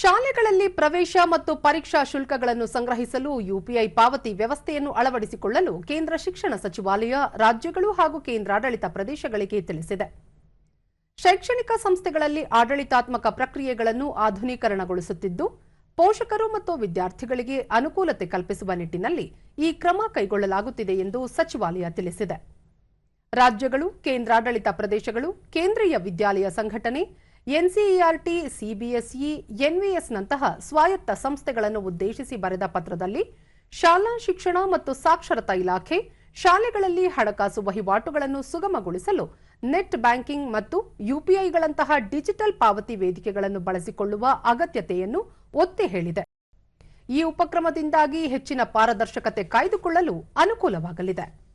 ಶಾಲೆಗಳಲ್ಲಿ ಪ್ರವೇಶ ಮತ್ತು ಪರೀಕ್ಷಾ ಶುಲ್ಕಗಳನ್ನು ಸಂಗ್ರಹಿಸಲು ಯುಪಿಐ ಪಾವತಿ ವ್ಯವಸ್ಥೆಯನ್ನು ಅಳವಡಿಸಿಕೊಳ್ಳಲು ಕೇಂದ್ರ ಶಿಕ್ಷಣ ಸಚಿವಾಲಯ, ರಾಜ್ಯಗಳು ಹಾಗೂ ಕೇಂದ್ರಾಡಳಿತ ಪ್ರದೇಶಗಳಿಗೆ ತಿಳಿಸಿದೆ. ಶೈಕ್ಷಣಿಕ ಸಂಸ್ಥೆಗಳಲ್ಲಿ ಆಡಳಿತಾತ್ಮಕ ಪ್ರಕ್ರಿಯೆಗಳನ್ನು ಆಧುನೀಕರಣಗೊಳಿಸುತ್ತಿದ್ದು, ಪೋಷಕರು ಮತ್ತು ವಿದ್ಯಾರ್ಥಿಗಳಿಗೆ ಅನುಕೂಲತೆ ಕಲ್ಪಿಸುವ ನಿಟ್ಟಿನಲ್ಲಿ ಈ ಕ್ರಮ ಕೈಗೊಳ್ಳಲಾಗುತ್ತಿದೆ ಎಂದು ಸಚಿವಾಲಯ ತಿಳಿಸಿದೆ. ರಾಜ್ಯಗಳು, ಕೇಂದ್ರಾಡಳಿತ ಪ್ರದೇಶಗಳು, ಕೇಂದ್ರೀಯ ವಿದ್ಯಾಲಯ ಸಂಘಟನೆ ಎನ್ಸಿಇಆರ್ಟಿ, ಸಿಬಿಎಸ್ಇ, ಎನ್ವಿಎಸ್ನಂತಹ ಸ್ವಾಯತ್ತ ಸಂಸ್ಥೆಗಳನ್ನು ಉದ್ದೇಶಿಸಿ ಬರೆದ ಪತ್ರದಲ್ಲಿ ಶಾಲಾ ಶಿಕ್ಷಣ ಮತ್ತು ಸಾಕ್ಷರತಾ ಇಲಾಖೆ ಶಾಲೆಗಳಲ್ಲಿ ಹಣಕಾಸು ವಹಿವಾಟುಗಳನ್ನು ಸುಗಮಗೊಳಿಸಲು ನೆಟ್ ಬ್ಯಾಂಕಿಂಗ್ ಮತ್ತು ಯುಪಿಐಗಳಂತಹ ಡಿಜಿಟಲ್ ಪಾವತಿ ವೇದಿಕೆಗಳನ್ನು ಬಳಸಿಕೊಳ್ಳುವ ಅಗತ್ಯತೆಯನ್ನು ಒತ್ತಿ ಹೇಳಿದೆ. ಈ ಉಪಕ್ರಮದಿಂದಾಗಿ ಹೆಚ್ಚಿನ ಪಾರದರ್ಶಕತೆ ಕಾಯ್ದುಕೊಳ್ಳಲು ಅನುಕೂಲವಾಗಲಿದೆ.